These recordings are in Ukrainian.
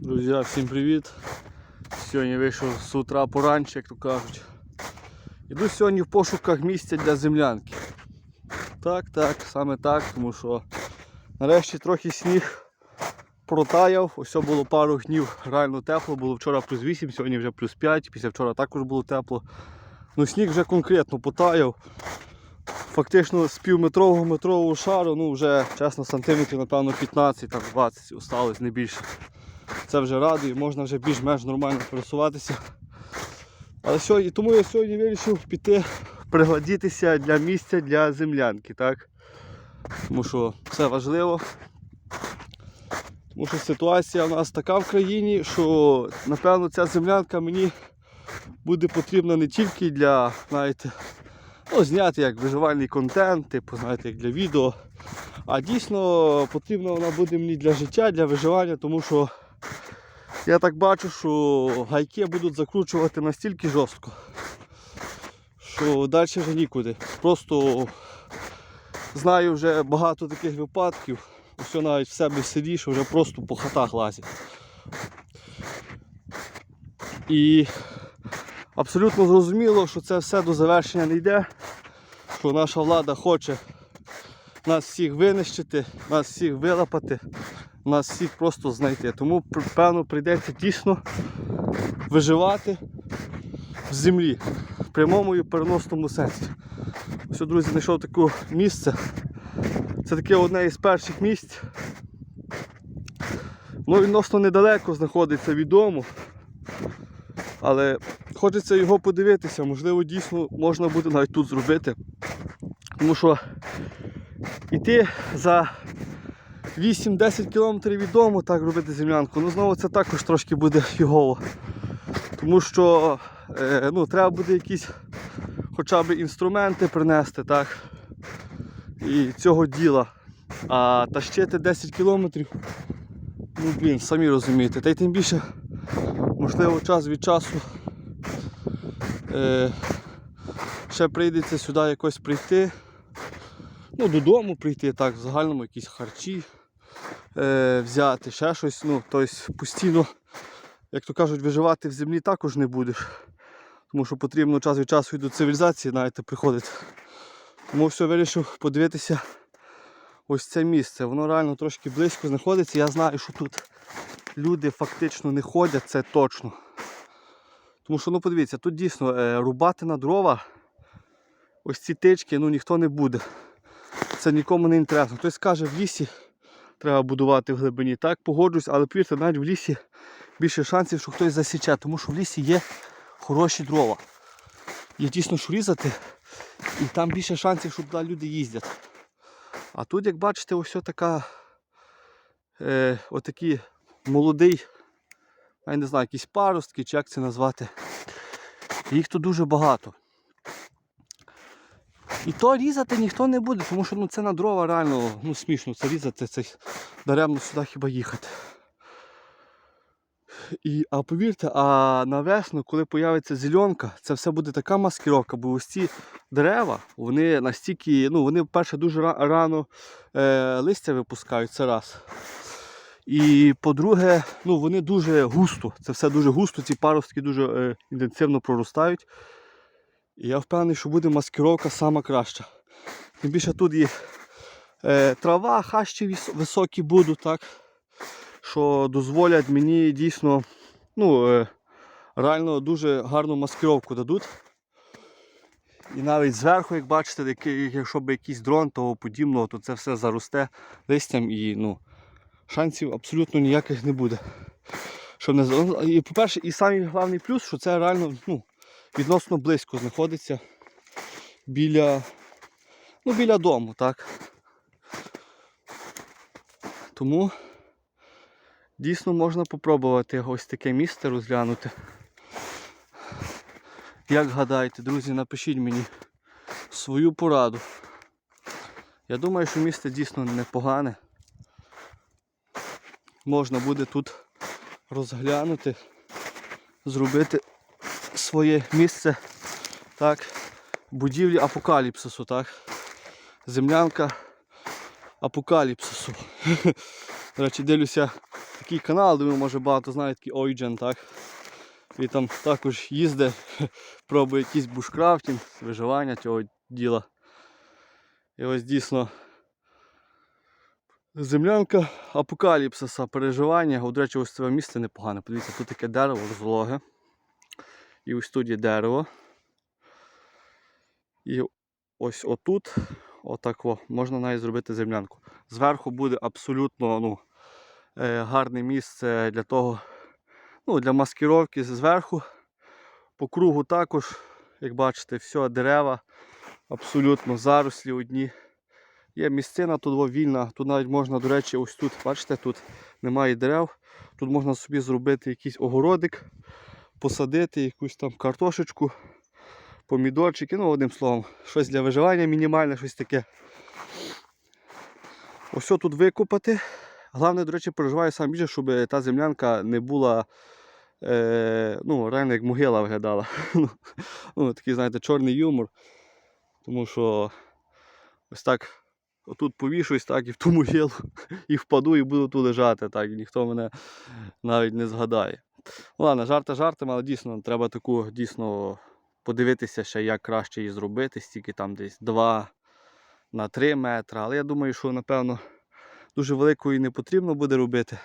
Друзі, всім привіт! Сьогодні вийшов з утра поранче, як то кажуть. Іду сьогодні в пошуках місця для землянки. Так, так, саме так, тому що нарешті трохи сніг протаяв. Ось було пару днів реально тепло, було вчора плюс 8, сьогодні вже плюс 5, після вчора також було тепло. Ну сніг вже конкретно потаяв. Фактично з півметрового метрового шару, ну вже чесно, сантиметрів, напевно, 15 там 20 осталось, не більше. Це вже радує, можна вже більш-менш нормально пересуватися. Але сьогодні, тому я сьогодні вирішив піти пригладітися для місця для землянки, так? Тому що це важливо. Тому що ситуація у нас така в країні, що напевно ця землянка мені буде потрібна не тільки для, знаєте, ну, зняти як виживальний контент, типу, знаєте, як для відео. А дійсно потрібна вона буде мені для життя, для виживання, тому що я так бачу, що гайки будуть закручувати настільки жорстко, що далі вже нікуди. Просто знаю вже багато таких випадків, все навіть в себе в що вже просто по хатах лазять. І абсолютно зрозуміло, що це все до завершення не йде, що наша влада хоче нас всіх винищити, нас всіх вилапати, нас всіх просто знайти. Тому певно прийдеться дійсно виживати в землі в прямому і переносному сенсі. Ось, друзі, знайшов таке місце. Це таке одне із перших місць. Воно відносно недалеко знаходиться від. Але хочеться його подивитися, можливо, дійсно можна буде навіть тут зробити. Тому що йти за 8-10 кілометрів від дому так робити землянку, ну знову це також трошки буде фігово. Тому що е, ну, треба буде якісь хоча б інструменти принести, так? І цього діла. А тащити 10 кілометрів, ну блін, самі розумієте. Та й тим більше, можливо, час від часу е, ще прийдеться сюди якось прийти. Ну, додому прийти, так, в загальному якісь харчі е, взяти, ще щось. Ну, тобто постійно, як то кажуть, виживати в землі також не будеш. Тому що потрібно час від часу і до цивілізації знаєте, приходити. Тому все вирішив подивитися ось це місце. Воно реально трошки близько знаходиться. Я знаю, що тут люди фактично не ходять, це точно. Тому що, ну подивіться, тут дійсно е, рубати на дрова, ось ці тички, ну ніхто не буде. Це нікому не інтересно. Хтось каже, в лісі треба будувати в глибині. Так, погоджуюсь, але повірте, навіть в лісі більше шансів, що хтось засіче, тому що в лісі є хороші дрова. Є дійсно що різати, і там більше шансів, що туди люди їздять. А тут, як бачите, ось така е, отакий молодий, я не знаю, якісь паростки, чи як це назвати. Їх тут дуже багато. І то різати ніхто не буде, тому що ну, це на дрова реально ну, смішно це різати, це даремно сюди хіба їхати. І, а повірте, а на весну, коли появиться зеленка, це все буде така маскировка, бо ось ці дерева, вони настільки, ну вони, перше, дуже рано е, листя випускають, це раз. І по-друге, ну вони дуже густо, це все дуже густо, ці паростки дуже е, інтенсивно проростають. І я впевнений, що буде маскировка сама краща. Тим більше тут є е, трава, хащі високі будуть, так? що дозволять мені дійсно ну, е, реально дуже гарну маскировку дадуть. І навіть зверху, як бачите, якщо б якийсь дрон того подібного, то це все заросте листям і ну, шансів абсолютно ніяких не буде. Щоб не... І, по-перше, і самий головний плюс, що це реально ну, відносно близько знаходиться біля, ну, біля дому, так. Тому дійсно можна попробувати ось таке місце розглянути. Як гадаєте, друзі, напишіть мені свою пораду. Я думаю, що місце дійсно непогане. Можна буде тут розглянути, зробити своє місце так, будівлі апокаліпсису, так. Землянка апокаліпсису. До речі, дивлюся, такий канал, думаю, може багато знає такий Ойджен, так? І там також їздить, пробує якийсь бушкрафтинг, виживання цього діла. І ось дійсно землянка апокаліпсиса, переживання. От, до речі, ось це місце непогане. Подивіться, тут таке дерево розлоге. І ось тут є дерево. І ось отут, отак о, можна навіть зробити землянку. Зверху буде абсолютно ну, е, гарне місце для того, ну, для маскировки зверху. По кругу також, як бачите, все, дерева, абсолютно зарослі одні. Є місцина тут вільна, тут навіть можна, до речі, ось тут, бачите, тут немає дерев. Тут можна собі зробити якийсь огородик, посадити якусь там картошечку, помідорчики, ну одним словом, щось для виживання мінімальне, щось таке. Ось тут викопати. Головне, до речі, переживаю сам більше, щоб та землянка не була е, ну, реально як могила виглядала. ну, такий, знаєте, чорний юмор. Тому що ось так отут повішусь, так, і в ту могилу, і впаду, і буду тут лежати, так, і ніхто мене навіть не згадає. Ладно, жарти жартами, але дійсно треба таку дійсно подивитися ще, як краще її зробити, стільки там десь 2 на 3 метри. Але я думаю, що напевно дуже великої не потрібно буде робити.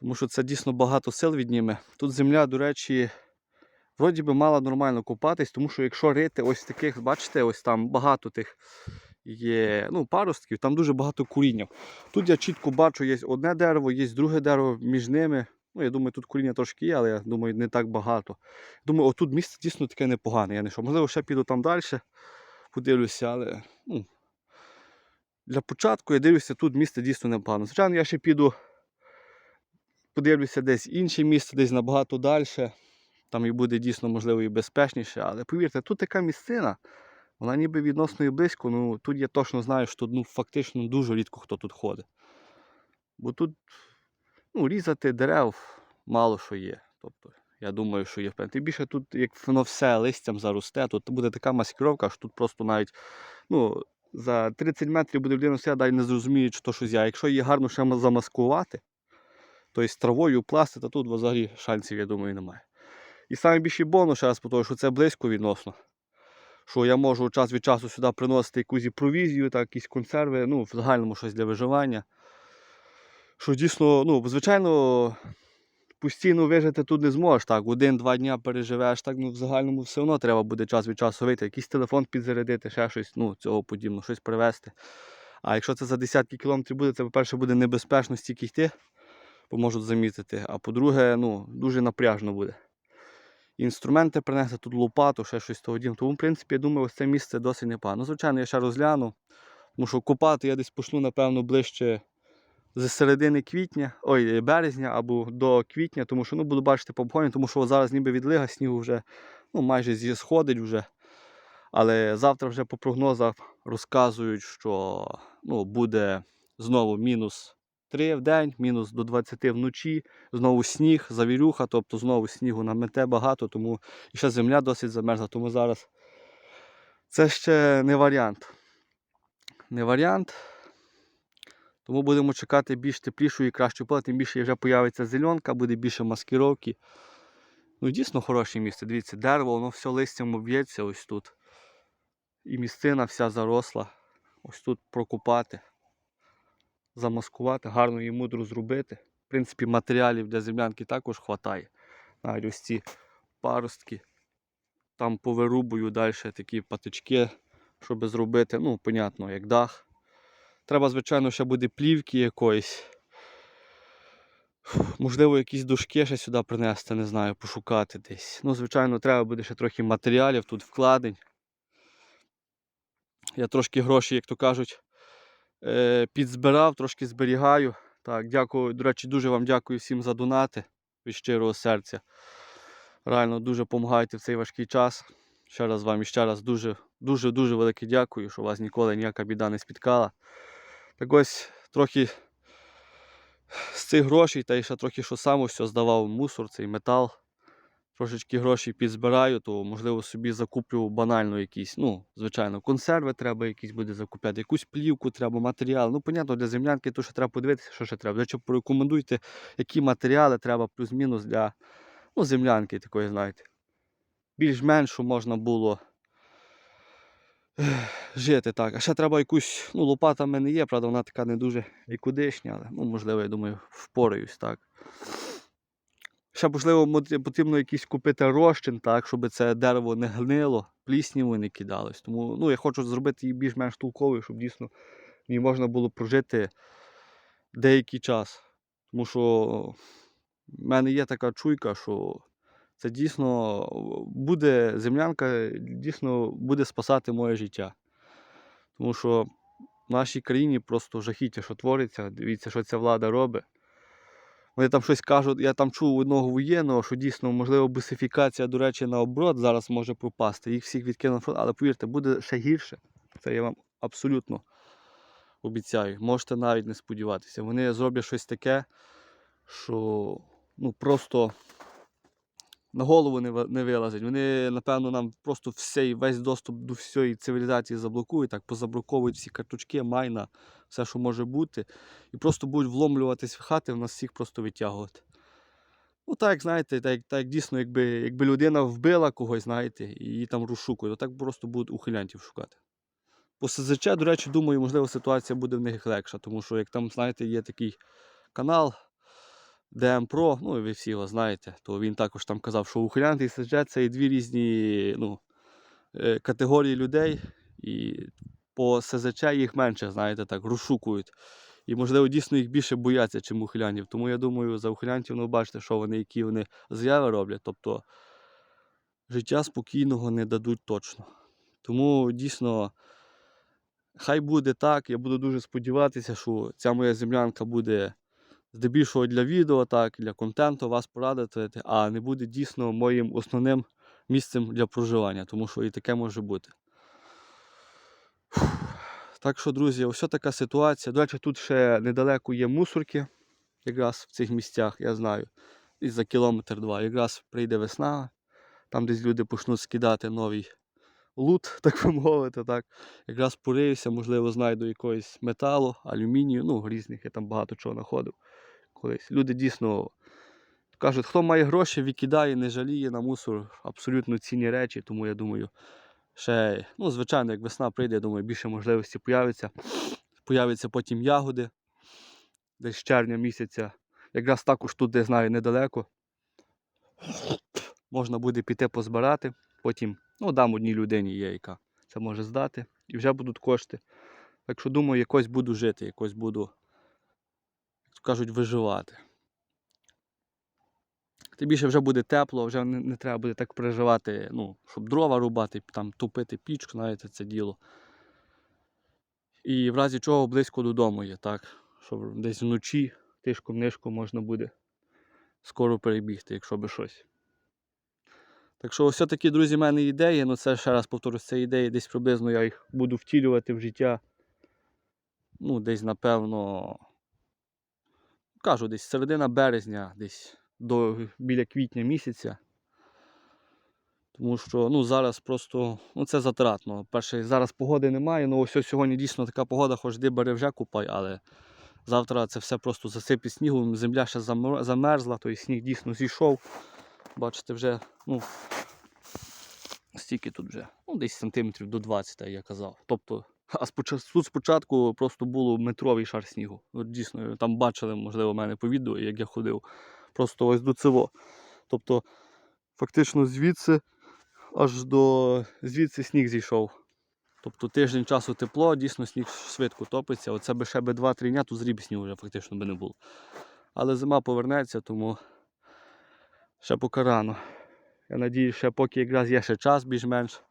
Тому що це дійсно багато сил відніме. Тут земля, до речі, вроді би мала нормально копатись, тому що якщо рити ось таких, бачите, ось там багато тих є ну, паростків, там дуже багато коріння. Тут я чітко бачу, є одне дерево, є друге дерево між ними. Ну, я думаю, тут коріння трошки є, але я думаю, не так багато. Думаю, отут місце дійсно таке непогане. Я не що, можливо, ще піду там далі, подивлюся, але ну, для початку я дивлюся, тут місце дійсно непогано. Звичайно, я ще піду, подивлюся десь інше місце, десь набагато далі. Там і буде дійсно можливо і безпечніше. Але повірте, тут така місцина, вона ніби відносно і близько. Ну тут я точно знаю, що ну, фактично дуже рідко хто тут ходить. Бо тут ну, різати дерев мало що є. Тобто, я думаю, що є впевнений. Тим більше тут, як воно все листям заросте, тут буде така маскировка, що тут просто навіть ну, за 30 метрів буде людина стояти, дай не зрозуміє, що то щось я. Якщо її гарно ще замаскувати, то із травою пласти, то тут взагалі шансів, я думаю, немає. І найбільший бонус зараз, тому що це близько відносно. Що я можу час від часу сюди приносити якусь провізію, так, якісь консерви, ну, в загальному щось для виживання. Що дійсно, ну, звичайно, постійно вижити тут не зможеш. Так, один-два дня переживеш, так, ну, в загальному все одно треба буде час від часу вийти, якийсь телефон підзарядити, ще щось, ну, цього подібного, щось привезти. А якщо це за десятки кілометрів буде, це, по-перше, буде небезпечно стільки йти, бо можуть замітити. А по-друге, ну, дуже напряжно буде інструменти принести, тут лопату, ще щось того дім. Тому, в принципі, я думаю, ось це місце досить непогано. Ну, звичайно, я ще розгляну. Тому що копати я десь почну, напевно, ближче з середини квітня, ой, березня або до квітня, тому що ну, буду бачити по обгоні, тому що зараз ніби відлига снігу вже ну, майже зі- сходить вже. Але завтра вже по прогнозах розказують, що ну, буде знову мінус 3 в день, мінус до 20 вночі, знову сніг, завірюха, тобто знову снігу намете багато, тому і ще земля досить замерзла, тому зараз це ще не варіант. Не варіант. Тому будемо чекати більш теплішої і кращої погоди, тим більше вже появиться зеленка, буде більше маскировки. Ну, дійсно хороше місце. Дивіться, дерево, воно все листям об'ється ось тут. І місцина вся заросла. Ось тут прокопати замаскувати, гарно її мудро зробити. В принципі, матеріалів для землянки також вистачає. Навіть ось ці паростки. Там повирубую далі такі патички, щоб зробити, ну, понятно, як дах. Треба, звичайно, ще буде плівки якоїсь. Можливо, якісь дошки ще сюди принести, не знаю, пошукати десь. Ну, звичайно, треба буде ще трохи матеріалів, тут вкладень. Я трошки гроші, як то кажуть, е, підзбирав, трошки зберігаю. Так, дякую. До речі, дуже вам дякую всім за донати від щирого серця. Реально дуже допомагаєте в цей важкий час. Ще раз вам і ще раз дуже дуже дуже велике дякую, що вас ніколи ніяка біда не спіткала. Так трохи з цих грошей та й ще трохи що сам ось здавав мусор, цей метал. трошечки грошей підзбираю, то можливо собі закуплю банально якісь, ну, звичайно, консерви треба якісь буде закупляти, якусь плівку треба, матеріал. Ну, понятно, для землянки то ще треба подивитися, що ще треба. Речі, порекомендуйте, які матеріали треба плюс-мінус для ну, землянки такої, знаєте. Більш-менш що можна було жити так. А ще треба якусь, ну, лопата в мене є, правда, вона така не дуже нікудишня, але ну, можливо, я думаю, впораюсь так. Ще, можливо, потрібно якийсь купити розчин, так, щоб це дерево не гнило, плісніву не кидалось. Тому ну, я хочу зробити її більш-менш толковою, щоб дійсно ній можна було прожити деякий час. Тому що в мене є така чуйка, що це дійсно буде землянка, дійсно буде спасати моє життя. Тому що в нашій країні просто жахіття, що твориться. Дивіться, що ця влада робить. Вони там щось кажуть, я там чув одного воєнного, що дійсно, можливо, бусифікація, до речі, наоборот зараз може пропасти. Їх всіх відкинув на фронт, але повірте, буде ще гірше. Це я вам абсолютно обіцяю. Можете навіть не сподіватися. Вони зроблять щось таке, що ну, просто на голову не, не вилазить. Вони, напевно, нам просто всей, весь доступ до всієї цивілізації заблокують, так позабloковують всі карточки, майна, все, що може бути. І просто будуть вломлюватись в хати, в нас всіх просто витягувати. Ну, так, як, знаєте, так, так дійсно, якби, якби людина вбила когось, знаєте, і її там розшукують, то так просто будуть ухилянтів шукати. По СЗЧ, до речі, думаю, можливо, ситуація буде в них легша, тому що як там, знаєте, є такий канал DM Pro, ну і ви всі його знаєте, то він також там казав, що ухилянти і СЗЧ це дві різні ну, е, категорії людей, і по СЗЧ їх менше, знаєте, так, розшукують. І, можливо, дійсно їх більше бояться, чим ухилянтів. Тому я думаю, за ухилянтів, ну, бачите, що вони, які вони заяви роблять. Тобто життя спокійного не дадуть точно. Тому дійсно, хай буде так. Я буду дуже сподіватися, що ця моя землянка буде здебільшого для відео, так, для контенту вас порадити, а не буде дійсно моїм основним місцем для проживання, тому що і таке може бути. Так що, друзі, ось така ситуація. До речі, тут ще недалеко є мусорки, якраз в цих місцях, я знаю. І за кілометр два. Якраз прийде весна, там десь люди почнуть скидати новий лут, так би мовити. Так. Якраз пориюся, можливо, знайду якогось металу, алюмінію, ну, різних, я там багато чого знаходив колись. Люди дійсно кажуть, хто має гроші, викидає, не жаліє на мусор абсолютно цінні речі, тому я думаю, ще, ну, звичайно, як весна прийде, я думаю, більше можливості появиться. Появляться потім ягоди десь червня місяця. Якраз також тут, де знаю, недалеко. Можна буде піти позбирати, потім ну, дам одній людині є, яка це може здати, і вже будуть кошти. Так що думаю, якось буду жити, якось буду, кажуть, виживати. Тим більше вже буде тепло, вже не, не треба буде так переживати, ну, щоб дрова рубати, там топити пічку, знаєте, це діло. І в разі чого близько додому є, так? Щоб десь вночі тишком нишком можна буде скоро перебігти, якщо би щось. Так що, ось такі, друзі, в мене ідеї. Ну це ще раз повторюсь, це ідеї, десь приблизно я їх буду втілювати в життя. Ну, десь, напевно, кажу, десь середина березня, десь до біля квітня місяця. Тому що ну, зараз просто ну, це затратно. Перше, зараз погоди немає. Ну ось сьогодні дійсно така погода, хоч де бери вже купай, але завтра це все просто засипить снігом, земля ще замер- замерзла, той сніг дійсно зійшов. Бачите, вже ну, стільки тут вже, ну, десь сантиметрів до 20, як я казав. Тобто, а тут спочатку просто було метровий шар снігу. От дійсно, там бачили, можливо, мене по відео, як я ходив. Просто ось до цього. Тобто, фактично звідси аж до звідси сніг зійшов. Тобто тиждень часу тепло, дійсно сніг швидко топиться. Оце би ще би 2-3 дня, тут зріб снігу вже фактично би не було. Але зима повернеться, тому ще поки рано. Я надію, ще поки якраз є ще час більш-менш,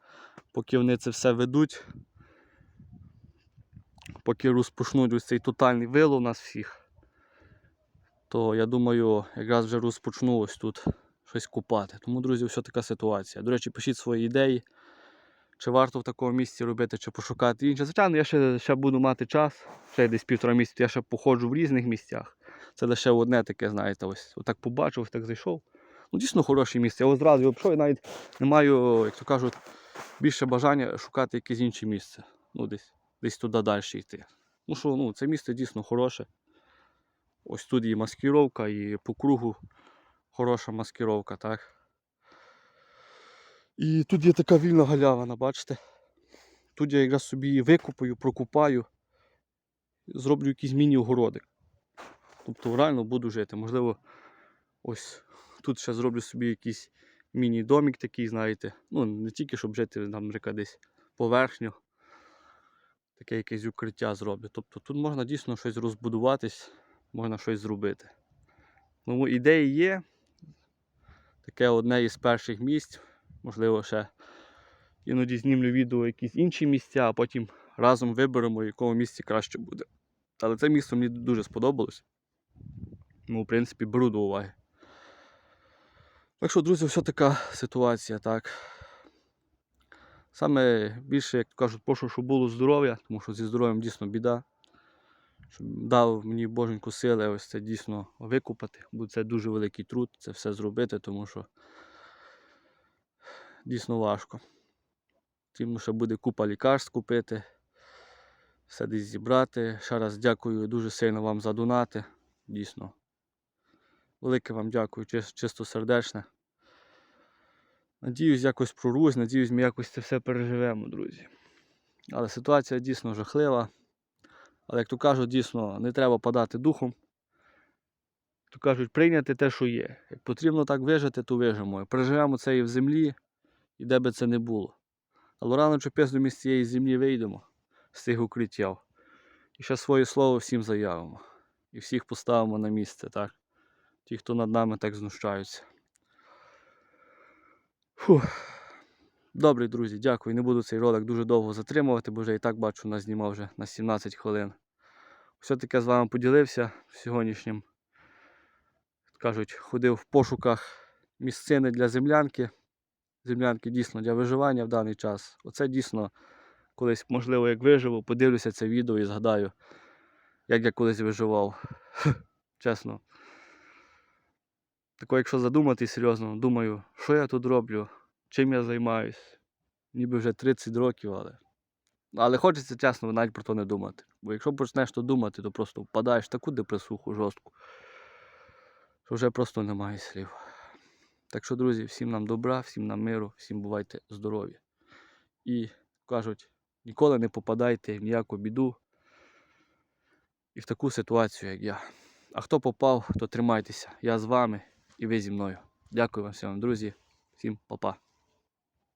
поки вони це все ведуть, поки розпочнуть ось цей тотальний вилов нас всіх, то я думаю, якраз вже розпочну ось тут щось купати. Тому, друзі, ось така ситуація. До речі, пишіть свої ідеї, чи варто в такому місці робити, чи пошукати інше. Звичайно, я ще, ще буду мати час, ще десь півтора місяця, я ще походжу в різних місцях. Це лише одне таке, знаєте, ось отак побачив, ось так зайшов. Ну, дійсно хороше місце. Я одразу його пішов навіть не маю, як то кажуть, більше бажання шукати якесь інше місце. Ну, десь, десь туди далі йти. Ну що, ну, це місце дійсно хороше. Ось тут і маскировка, і по кругу хороша маскировка, так. І тут є така вільна галявина, бачите? Тут я якраз собі її викупаю, прокупаю, зроблю якийсь міні-огородик. Тобто реально буду жити. Можливо, ось тут ще зроблю собі якийсь міні-домик такий, знаєте. Ну, не тільки щоб жити, там, наприклад, десь поверхню. Таке якесь укриття зроблю. Тобто тут можна дійсно щось розбудуватись, можна щось зробити. Ну, ідеї є. Таке одне із перших місць. Можливо, ще іноді знімлю відео якісь інші місця, а потім разом виберемо, в якому місці краще буде. Але це місто мені дуже сподобалось. Ну, в принципі, беру до уваги. Так що, друзі, все така ситуація, так. Саме більше, як кажуть, прошу, щоб було здоров'я, тому що зі здоров'ям дійсно біда. Щоб дав мені боженьку сили ось це дійсно викупати, бо це дуже великий труд, це все зробити, тому що дійсно важко. Тим ще буде купа лікарств купити, все десь зібрати. Ще раз дякую дуже сильно вам за донати. Дійсно. Велике вам дякую, чисто сердечне. Надіюсь, якось прорвусь, надіюсь, ми якось це все переживемо, друзі. Але ситуація дійсно жахлива. Але як то кажуть, дійсно не треба падати духом. Як то кажуть, прийняти те, що є. Як потрібно так вижити, то вижимо. Переживемо це і в землі, і де би це не було. Але рано чи пізно ми з цієї землі вийдемо, з цих укриттів. І ще своє слово всім заявимо. І всіх поставимо на місце, так? Ті, хто над нами так знущаються. Фух. Добре, друзі, дякую. Не буду цей ролик дуже довго затримувати, бо вже і так бачу, нас знімав вже на 17 хвилин. Все-таки з вами поділився сьогоднішнім. Кажуть, ходив в пошуках місцини для землянки. Землянки дійсно для виживання в даний час. Оце дійсно колись, можливо, як виживу, подивлюся це відео і згадаю, як я колись виживав. Чесно. Тако, якщо задуматись серйозно, думаю, що я тут роблю, чим я займаюсь. Ніби вже 30 років, але. Але хочеться чесно навіть про то не думати. Бо якщо почнеш то думати, то просто впадаєш в таку депресуху жорстку, що вже просто немає слів. Так що, друзі, всім нам добра, всім нам миру, всім бувайте здорові. І кажуть, ніколи не попадайте в ніяку біду і в таку ситуацію, як я. А хто попав, то тримайтеся. Я з вами і ви зі мною. Дякую вам всім, друзі. Всім па-па.